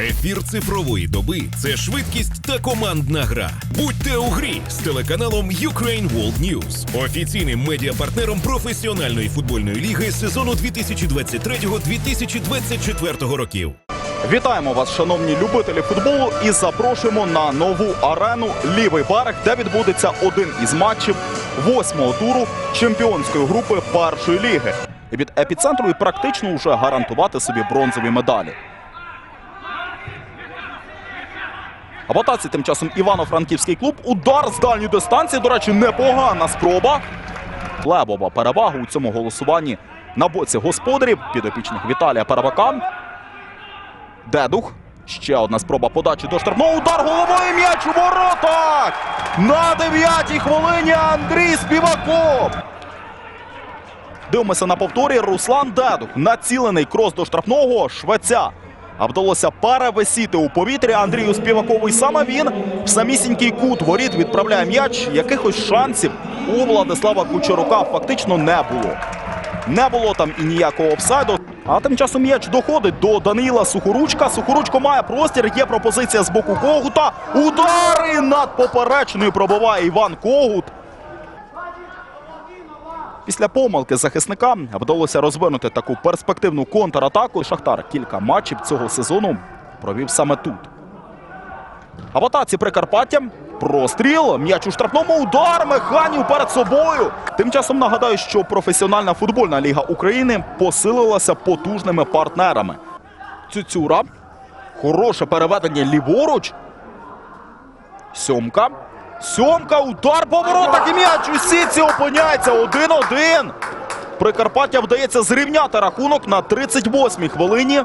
Ефір цифрової доби це швидкість та командна гра. Будьте у грі з телеканалом Ukraine World News, офіційним медіапартнером професіональної футбольної ліги сезону 2023-2024 років. Вітаємо вас, шановні любителі футболу, і запрошуємо на нову арену Лівий берег, де відбудеться один із матчів восьмого туру чемпіонської групи першої ліги. Від епіцентру і практично вже гарантувати собі бронзові медалі. А в атаці тим часом Івано-Франківський клуб. Удар з дальньої дистанції. До речі, непогана спроба. Лебова перевага у цьому голосуванні на боці господарів підопічних Віталія Парабака. Дедух. Ще одна спроба подачі до штрафного. Удар головою м'яч у воротах! На дев'ятій хвилині Андрій Співаков. Дивимося на повторі. Руслан Дедух. Націлений крос до штрафного швеця. А вдалося перевисіти у повітрі Андрію Співакову. І саме він в самісінький кут воріт відправляє м'яч. Якихось шансів у Владислава Кучерука фактично не було. Не було там і ніякого офсайду. А тим часом м'яч доходить до Данила Сухоручка. Сухоручко має простір. Є пропозиція з боку Когута. Удари над поперечною пробиває Іван Когут. Після помилки захисника вдалося розвинути таку перспективну контратаку. Шахтар кілька матчів цього сезону провів саме тут. А в атаці Прикарпаття. Простріл. М'яч у штрафному удар. Механів перед собою. Тим часом нагадаю, що професіональна футбольна ліга України посилилася потужними партнерами. Цюцюра. Хороше переведення ліворуч. Сьомка. Сьомка. Удар по воротах і м'яч у сітці опиняється. 1-1. Прикарпаття вдається зрівняти рахунок на 38-й хвилині.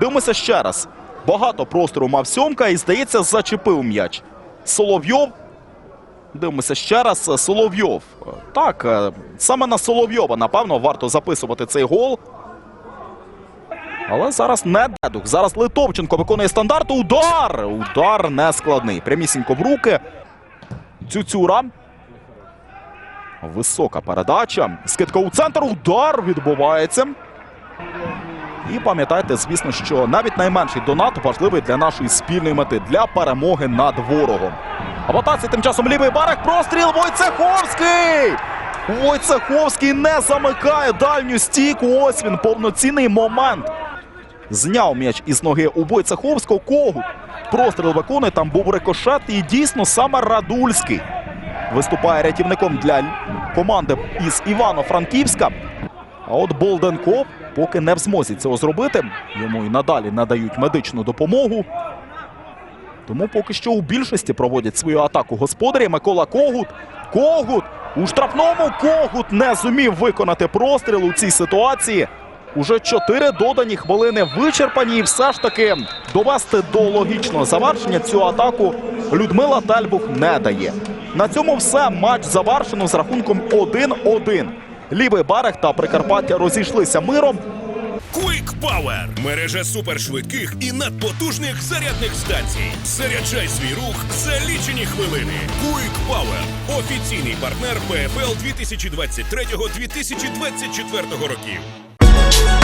Дивимося ще раз. Багато простору мав сьомка і, здається, зачепив м'яч. Соловйов. Дивимося ще раз. Соловйов. Так, е, саме на Соловйова, напевно, варто записувати цей гол. Але зараз не дедух. Зараз Литовченко виконує стандарт. Удар! Удар не складний. Прямісінько в руки. Цюцюра. Висока передача. Скидка у центр. Удар відбувається. І пам'ятайте, звісно, що навіть найменший донат важливий для нашої спільної мети для перемоги над ворогом. А в тим часом лівий барак. Простріл Войцеховський! Войцеховський не замикає дальню стійку. Ось він повноцінний момент. Зняв м'яч із ноги у Войцеховського. Когут. Простріл виконує. Там був рикошет. І дійсно саме Радульський виступає рятівником для команди із Івано-Франківська. А от Болденков поки не в змозі цього зробити. Йому і надалі надають медичну допомогу. Тому поки що у більшості проводять свою атаку господарі. Микола Когут. Когут! У штрафному Когут не зумів виконати простріл у цій ситуації. Уже чотири додані хвилини вичерпані, і все ж таки довести до логічного завершення цю атаку Людмила Тельбух не дає. На цьому все. Матч завершено з рахунком 1-1. Лівий берег та Прикарпаття розійшлися миром. Quick Power – мережа супершвидких і надпотужних зарядних станцій. Заряджай свій рух за лічені хвилини. Quick Power – офіційний партнер ПФЛ 2023-2024 років. love.